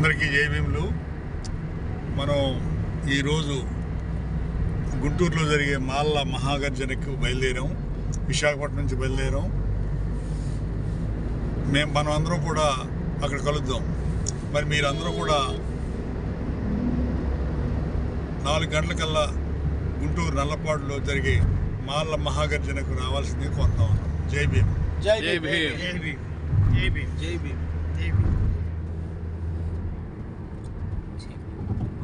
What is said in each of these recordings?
అందరికీ జయభీములు మనం ఈరోజు గుంటూరులో జరిగే మాల్ల మహాగర్జనకు బయలుదేరాం. విశాఖపట్నం నుంచి బయలుదేరాం. మేము మనం అందరం కూడా అక్కడ కలుద్దాం. మరి మీరందరూ కూడా నాలుగు గంటలకల్లా గుంటూరు నల్లపాడులో జరిగే మాల్ల మహాగర్జనకు రావాల్సింది కోరుతా ఉన్నాం. జై భీమ్. జై జై భీమ్. జై భీమ్. జై భీమ్. జై భీమ్.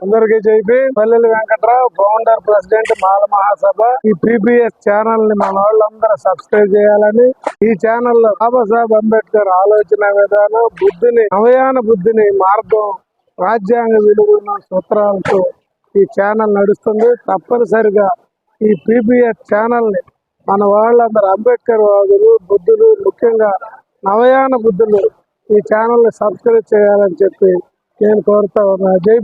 అందరికీ చెప్పి పల్లెలు వెంకట్రావు ఫౌండర్ ప్రెసిడెంట్ మాల మహాసభ. ఈ పీబీఎస్ ఛానల్ని మన వాళ్ళందరూ సబ్స్క్రైబ్ చేయాలని ఈ ఛానల్లో బాబాసాహెబ్ అంబేద్కర్ ఆలోచన విధానం బుద్ధిని నవయాన బుద్ధిని మార్గం రాజ్యాంగ విలువలను సూత్రాలతో ఈ ఛానల్ నడుస్తుంది. తప్పనిసరిగా ఈ పీబీఎస్ ఛానల్ని మన వాళ్ళందరూ అంబేద్కర్ వాదులు బుద్ధులు ముఖ్యంగా నవయాన బుద్ధులు ఈ ఛానల్ని సబ్స్క్రైబ్ చేయాలని చెప్పి నేను కోరుతా ఉన్నా. జై